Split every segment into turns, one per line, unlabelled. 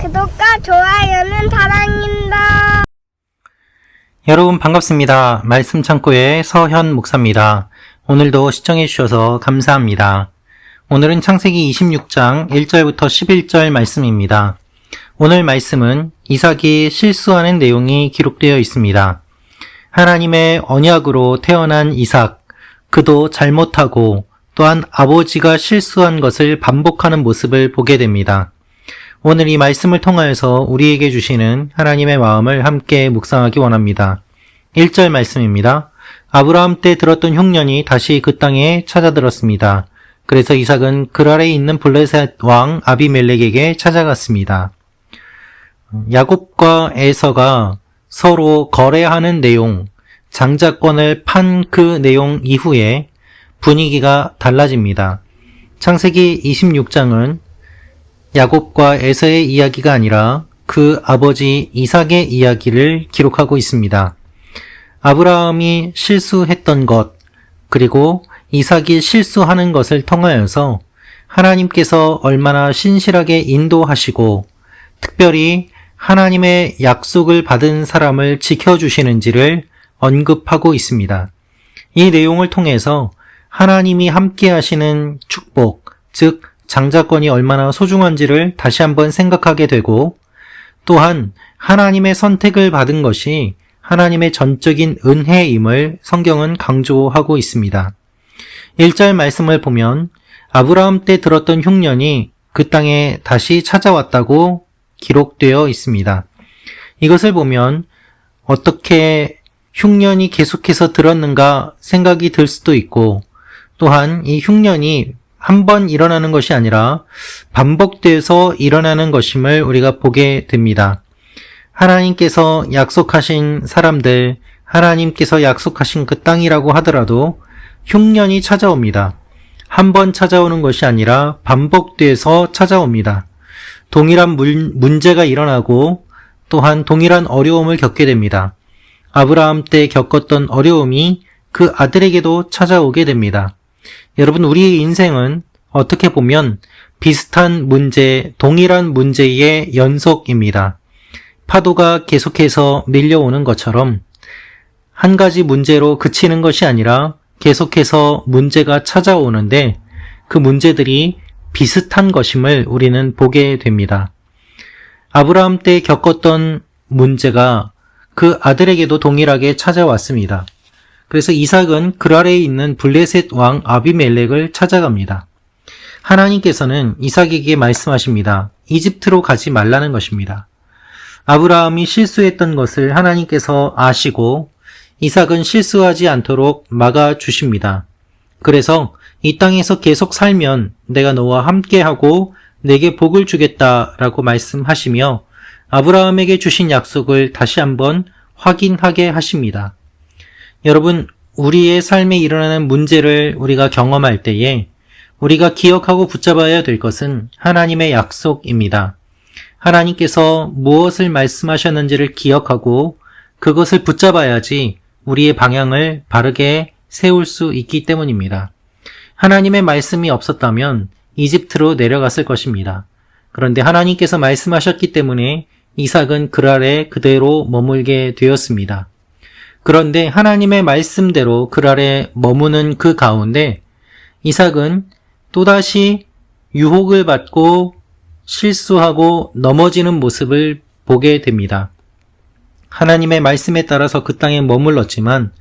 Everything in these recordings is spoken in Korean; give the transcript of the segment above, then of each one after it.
구독과 좋아요는 사랑입니다.
여러분 반갑습니다. 말씀 창고의 서현 목사입니다. 오늘도 시청해 주셔서 감사합니다. 오늘은 창세기 26장 1절부터 11절 말씀입니다. 오늘 말씀은 이삭이 실수하는 내용이 기록되어 있습니다. 하나님의 언약으로 태어난 이삭, 그도 잘못하고 또한 아버지가 실수한 것을 반복하는 모습을 보게 됩니다. 오늘 이 말씀을 통하여서 우리에게 주시는 하나님의 마음을 함께 묵상하기 원합니다. 1절 말씀입니다. 아브라함 때 들었던 흉년이 다시 그 땅에 찾아들었습니다. 그래서 이삭은 그랄에 있는 블레셋 왕 아비멜렉에게 찾아갔습니다. 야곱과 에서가 서로 거래하는 내용, 장자권을 판 그 내용 이후에 분위기가 달라집니다. 창세기 26장은 야곱과 에서의 이야기가 아니라 그 아버지 이삭의 이야기를 기록하고 있습니다. 아브라함이 실수했던 것, 그리고 이삭이 실수하는 것을 통하여서 하나님께서 얼마나 신실하게 인도하시고 특별히 하나님의 약속을 받은 사람을 지켜주시는지를 언급하고 있습니다. 이 내용을 통해서 하나님이 함께 하시는 축복, 즉, 장자권이 얼마나 소중한지를 다시 한번 생각하게 되고, 또한 하나님의 선택을 받은 것이 하나님의 전적인 은혜임을 성경은 강조하고 있습니다. 1절 말씀을 보면 아브라함 때 들었던 흉년이 그 땅에 다시 찾아왔다고 기록되어 있습니다. 이것을 보면 어떻게 흉년이 계속해서 들었는가 생각이 들 수도 있고 또한 이 흉년이 한 번 일어나는 것이 아니라 반복돼서 일어나는 것임을 우리가 보게 됩니다. 하나님께서 약속하신 사람들, 하나님께서 약속하신 그 땅이라고 하더라도 흉년이 찾아옵니다. 한 번 찾아오는 것이 아니라 반복돼서 찾아옵니다. 동일한 문, 문제가 일어나고 또한 동일한 어려움을 겪게 됩니다. 아브라함 때 겪었던 어려움이 그 아들에게도 찾아오게 됩니다. 여러분, 우리의 인생은 어떻게 보면 비슷한 문제, 동일한 문제의 연속입니다. 파도가 계속해서 밀려오는 것처럼 한 가지 문제로 그치는 것이 아니라 계속해서 문제가 찾아오는데 그 문제들이 비슷한 것임을 우리는 보게 됩니다. 아브라함 때 겪었던 문제가 그 아들에게도 동일하게 찾아왔습니다. 그래서 이삭은 그랄에 있는 블레셋 왕 아비멜렉을 찾아갑니다. 하나님께서는 이삭에게 말씀하십니다. 이집트로 가지 말라는 것입니다. 아브라함이 실수했던 것을 하나님께서 아시고 이삭은 실수하지 않도록 막아 주십니다. 그래서 이 땅에서 계속 살면 내가 너와 함께하고 내게 복을 주겠다라고 말씀하시며 아브라함에게 주신 약속을 다시 한번 확인하게 하십니다. 여러분, 우리의 삶에 일어나는 문제를 우리가 경험할 때에 우리가 기억하고 붙잡아야 될 것은 하나님의 약속입니다. 하나님께서 무엇을 말씀하셨는지를 기억하고 그것을 붙잡아야지 우리의 방향을 바르게 세울 수 있기 때문입니다. 하나님의 말씀이 없었다면 이집트로 내려갔을 것입니다. 그런데 하나님께서 말씀하셨기 때문에 이삭은 그랄에 그대로 머물게 되었습니다. 그런데 하나님의 말씀대로 그랄에 머무는 그 가운데 이삭은 또다시 유혹을 받고 실수하고 넘어지는 모습을 보게 됩니다. 하나님의 말씀에 따라서 그 땅에 머물렀지만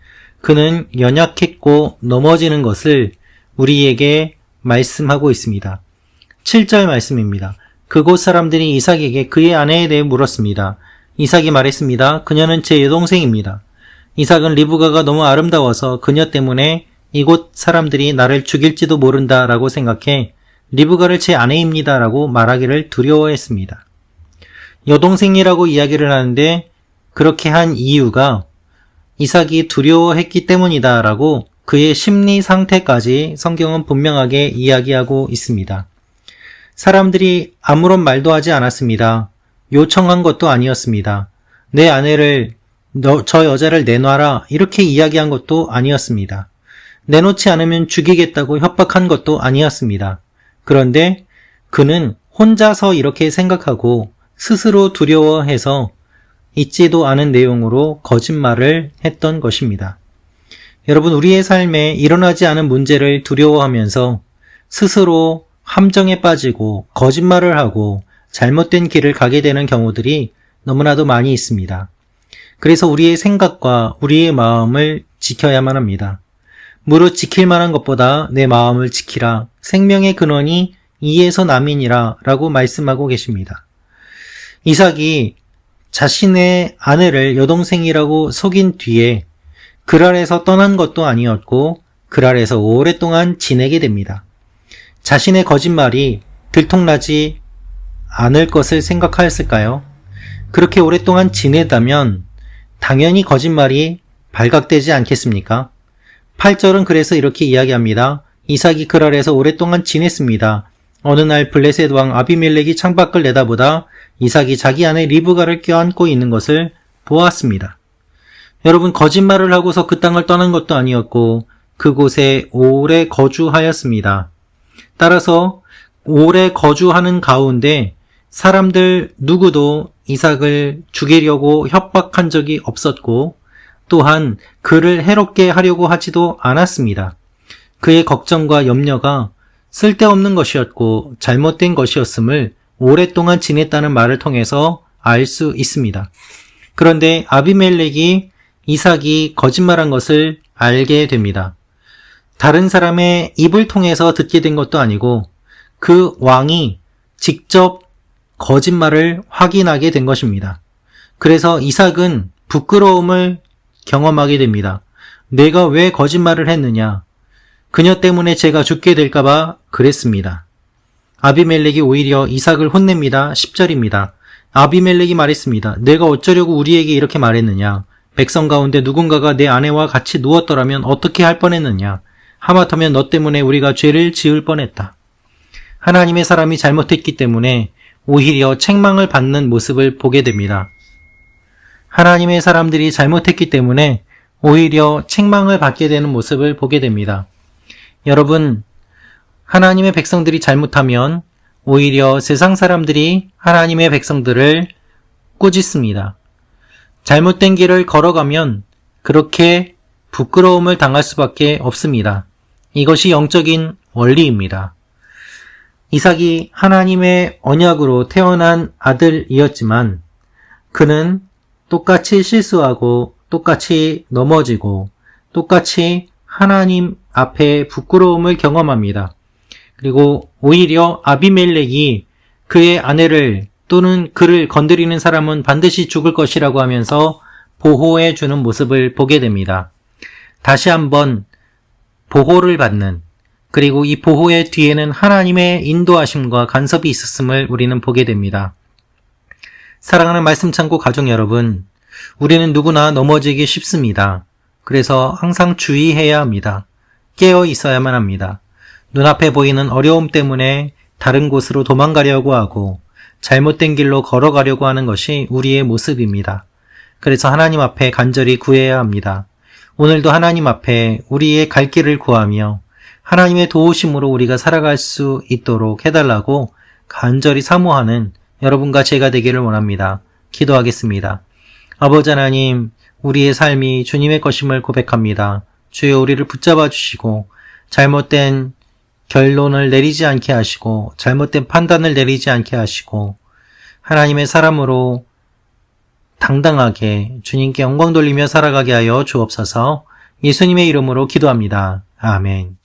그는 연약했고 넘어지는 것을 우리에게 말씀하고 있습니다. 7절 말씀입니다. 그곳 사람들이 이삭에게 그의 아내에 대해 물었습니다. 이삭이 말했습니다. 그녀는 제 여동생입니다. 이삭은 리브가가 너무 아름다워서 그녀 때문에 이곳 사람들이 나를 죽일지도 모른다 라고 생각해 리브가를 제 아내입니다 라고 말하기를 두려워했습니다. 여동생이라고 이야기를 하는데 그렇게 한 이유가 이삭이 두려워했기 때문이다 라고 그의 심리 상태까지 성경은 분명하게 이야기하고 있습니다. 사람들이 아무런 말도 하지 않았습니다. 요청한 것도 아니었습니다. 내 아내를 너, 저 여자를 내놔라 이렇게 이야기한 것도 아니었습니다. 내놓지 않으면 죽이겠다고 협박한 것도 아니었습니다. 그런데 그는 혼자서 이렇게 생각하고 스스로 두려워해서 있지도 않은 내용으로 거짓말을 했던 것입니다. 여러분, 우리의 삶에 일어나지 않은 문제를 두려워하면서 스스로 함정에 빠지고 거짓말을 하고 잘못된 길을 가게 되는 경우들이 너무나도 많이 있습니다. 그래서 우리의 생각과 우리의 마음을 지켜야만 합니다. 무릇 지킬 만한 것보다 내 마음을 지키라. 생명의 근원이 이에서 남이니라. 라고 말씀하고 계십니다. 이삭이 자신의 아내를 여동생이라고 속인 뒤에 그랄에서 떠난 것도 아니었고 그랄에서 오랫동안 지내게 됩니다. 자신의 거짓말이 들통나지 않을 것을 생각하였을까요? 그렇게 오랫동안 지내다면 당연히 거짓말이 발각되지 않겠습니까? 8절은 그래서 이렇게 이야기합니다. 이삭이 그랄에서 오랫동안 지냈습니다. 어느 날 블레셋 왕 아비멜렉이 창밖을 내다보다 이삭이 자기 아내 리브가를 껴안고 있는 것을 보았습니다. 여러분 거짓말을 하고서 그 땅을 떠난 것도 아니었고 그곳에 오래 거주하였습니다. 따라서 오래 거주하는 가운데 사람들 누구도 이삭을 죽이려고 협박한 적이 없었고 또한 그를 해롭게 하려고 하지도 않았습니다. 그의 걱정과 염려가 쓸데없는 것이었고 잘못된 것이었음을 오랫동안 지냈다는 말을 통해서 알 수 있습니다. 그런데 아비멜렉이 이삭이 거짓말한 것을 알게 됩니다. 다른 사람의 입을 통해서 듣게 된 것도 아니고 그 왕이 직접 거짓말을 확인하게 된 것입니다. 그래서 이삭은 부끄러움을 경험하게 됩니다. 내가 왜 거짓말을 했느냐? 그녀 때문에 제가 죽게 될까봐 그랬습니다. 아비멜렉이 오히려 이삭을 혼냅니다. 10절입니다. 아비멜렉이 말했습니다. 내가 어쩌려고 우리에게 이렇게 말했느냐? 백성 가운데 누군가가 내 아내와 같이 누웠더라면 어떻게 할 뻔했느냐? 하마터면 너 때문에 우리가 죄를 지을 뻔했다. 하나님의 사람이 잘못했기 때문에 오히려 책망을 받는 모습을 보게 됩니다. 하나님의 사람들이 잘못했기 때문에 오히려 책망을 받게 되는 모습을 보게 됩니다. 여러분, 하나님의 백성들이 잘못하면 오히려 세상 사람들이 하나님의 백성들을 꾸짖습니다. 잘못된 길을 걸어가면 그렇게 부끄러움을 당할 수밖에 없습니다. 이것이 영적인 원리입니다. 이삭이 하나님의 언약으로 태어난 아들이었지만 그는 똑같이 실수하고 똑같이 넘어지고 똑같이 하나님 앞에 부끄러움을 경험합니다. 그리고 오히려 아비멜렉이 그의 아내를 또는 그를 건드리는 사람은 반드시 죽을 것이라고 하면서 보호해 주는 모습을 보게 됩니다. 다시 한번 보호를 받는 그리고 이 보호의 뒤에는 하나님의 인도하심과 간섭이 있었음을 우리는 보게 됩니다. 사랑하는 말씀 창고 가족 여러분, 우리는 누구나 넘어지기 쉽습니다. 그래서 항상 주의해야 합니다. 깨어 있어야만 합니다. 눈앞에 보이는 어려움 때문에 다른 곳으로 도망가려고 하고 잘못된 길로 걸어가려고 하는 것이 우리의 모습입니다. 그래서 하나님 앞에 간절히 구해야 합니다. 오늘도 하나님 앞에 우리의 갈 길을 구하며 하나님의 도우심으로 우리가 살아갈 수 있도록 해달라고 간절히 사모하는 여러분과 제가 되기를 원합니다. 기도하겠습니다. 아버지 하나님, 우리의 삶이 주님의 것임을 고백합니다. 주여 우리를 붙잡아 주시고 잘못된 결론을 내리지 않게 하시고 잘못된 판단을 내리지 않게 하시고 하나님의 사람으로 당당하게 주님께 영광 돌리며 살아가게 하여 주옵소서 예수님의 이름으로 기도합니다. 아멘.